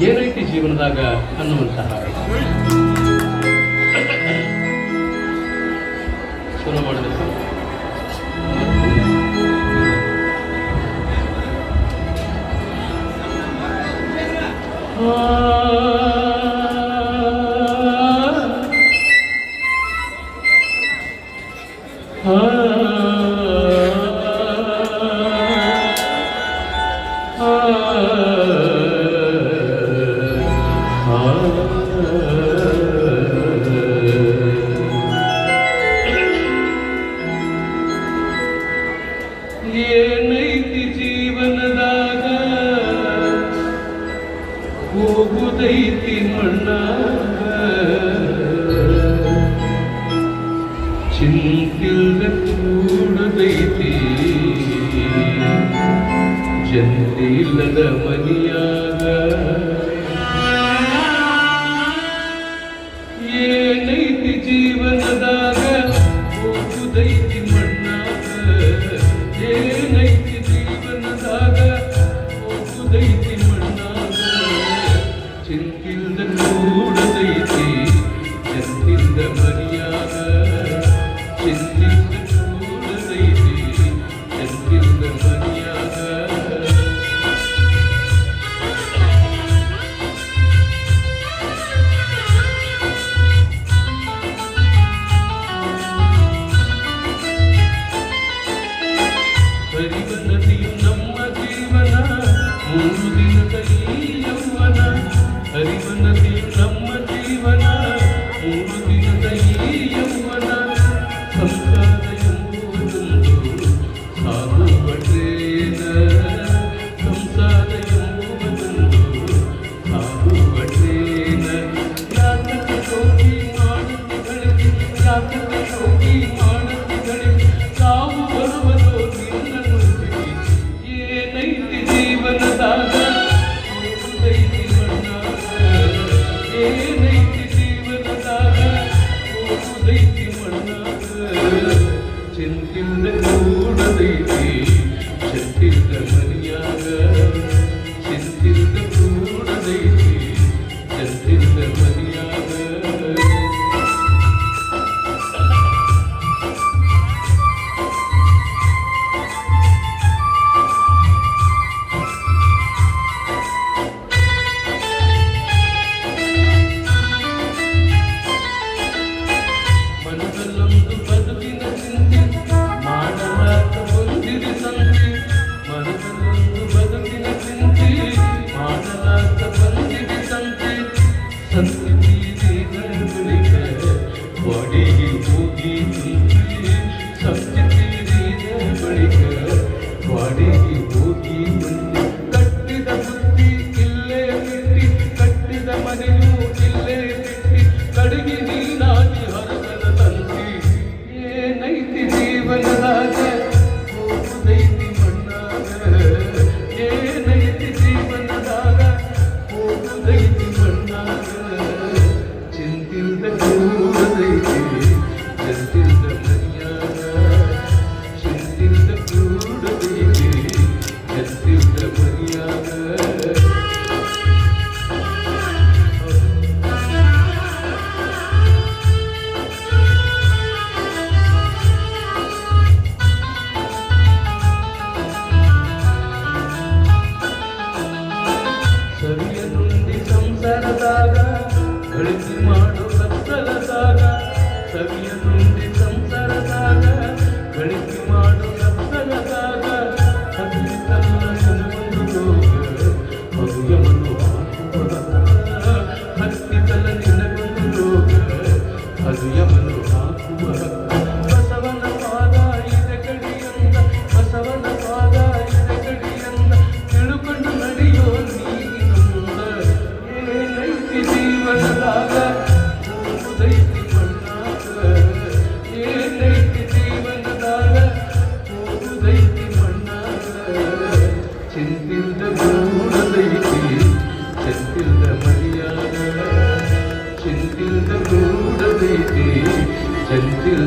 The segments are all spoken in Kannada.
ಏನೈತಿ ಜೀವನದಾಗ ಅನ್ನುವಂತಹ ಶುರು ಮಾಡಬೇಕು Oh ಪ್ರೀತಿ ಮಣ್ಣ ಚಿಂತಿಲ್ದ ಕೂಡದೈತಿ ಜಂತಿಲ್ಲದ ಮನಿಯ ചിന്തിന്റെ കൂടെ ചെത്തിന്റെ Mas eu queria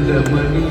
the money